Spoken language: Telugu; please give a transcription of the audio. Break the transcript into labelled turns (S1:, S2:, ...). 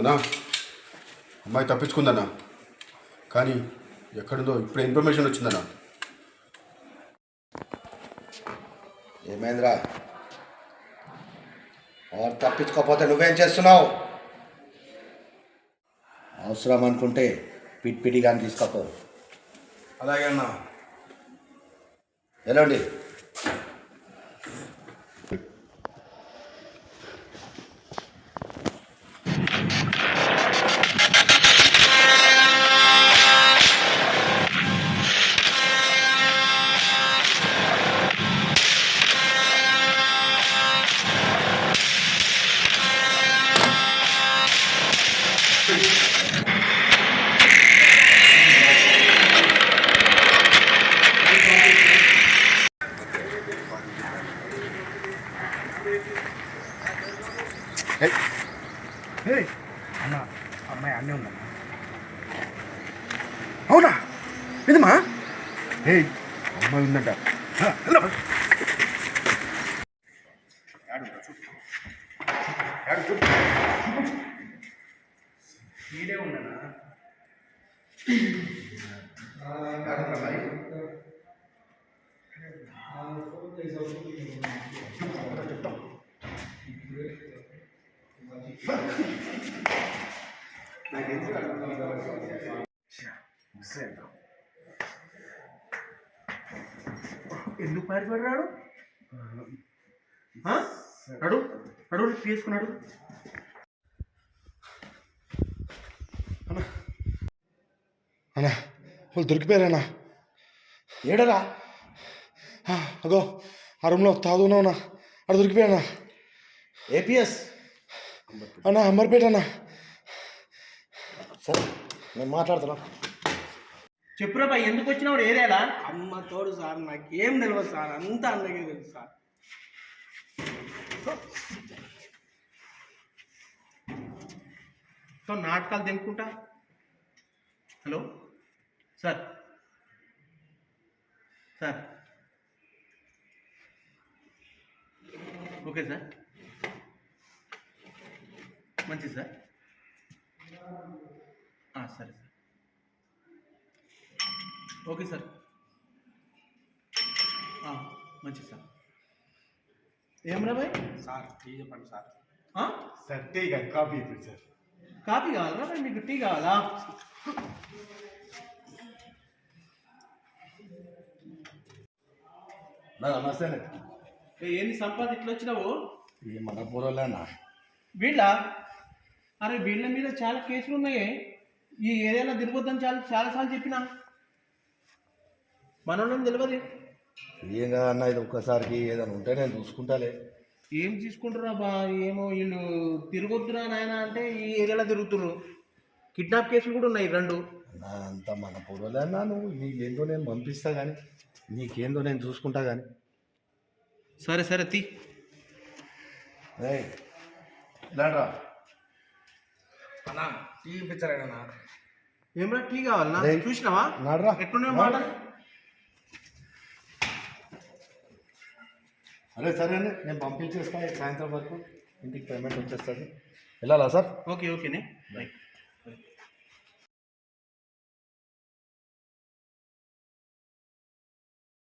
S1: అన్నా అమ్మాయి తప్పించుకుందన్నా. కానీ ఎక్కడుందో ఇప్పుడు ఇన్ఫర్మేషన్ వచ్చిందన్నా.
S2: ఏమైందిరా? వారు తప్పించుకోకపోతే నువ్వేం చేస్తున్నావు? అవసరం అనుకుంటే పిట్ పిటి కానీ తీసుకోపో.
S1: అలాగే అన్నా.
S2: వెళ్ళండి.
S3: అన్న అమ్మాయి అన్నీ ఉందమ్మా అవునా? నిజమా ఏ అమ్మాయి ఉందంట. హ, వెళ్ళు. ఈడే ఎందుకు పారిపడ్డాడు అడు అడు తీసుకున్నాడు
S4: అన్నా వాళ్ళు దొరికిపోయారన్నా
S2: ఏడరా?
S4: ఆ, అగో ఆ రూమ్లో తాగున్నావునా అక్కడ దొరికిపోయానా
S2: ఏపీఎస్
S4: అన్నా అమ్మరిపేట అన్నా.
S2: సరే నేను మాట్లాడుతున్నా
S3: చెప్పురా బాయ్ ఎందుకు వచ్చినావు ఏరియాలా? అమ్మ తోడు సార్ నాకేం తెలియదు సార్ అంతా అందరికీ తెలుసు సార్. సో నాటకాలు తెంపుకుంటా hello? Sir. Sir. Okay sir. మంచిది సార్? ఆ, సరే సార్. Okay sir. ఆ, మంచిది సార్. ఏం రా బాయ్?
S4: సార్ టీ చెప్పండి సార్? సార్ టీ కాదు కాఫీ ఇప్పండి సార్.
S3: కాఫీ కావాలా బాయ్ మీకు టీ కావాలా?
S2: నా నమస్తే
S3: ఏంది సంపాద ఇట్లా వచ్చినావు?
S2: ఈ మన పూర్వలేనా
S3: వీళ్ళ? అరే వీళ్ళ మీద చాలా కేసులు ఉన్నాయి. ఈ ఏరియాలో తిరగొద్దని చాలా చాలాసార్లు చెప్పినా. మనోళ్ళని తెలియదు
S2: ఏం కాదన్నా ఇది ఒక్కసారికి ఏదైనా ఉంటే నేను చూసుకుంటాలే.
S3: ఏం తీసుకుంటారా బా ఏమో వీళ్ళు తిరగొద్దురా నాయన అంటే ఈ ఏరియాలో తిరుగుతుర్రు. కిడ్నాప్ కేసులు కూడా ఉన్నాయి రెండు.
S2: నా అంత మన పూర్వలేనా నువ్వు నీకేందో నేను పంపిస్తా కానీ నీకేందో నేను చూసుకుంటా కానీ
S3: సరే సరే తీ.
S2: ఇలాంట్రా.
S3: అన్నా టీ ఇప్పించారా ఏమరా టీ కావాలన్నా. చూసినావా?
S2: నడరా.
S3: ఎట్లున్నాయి మాట
S2: అరే సరే అండి నేను పంపించేస్తా ఈ సాయంత్రం వరకు ఇంటికి పేమెంట్ వచ్చేస్తుంది. వెళ్ళాలా సార్?
S3: ఓకే ఓకేనే. రైట్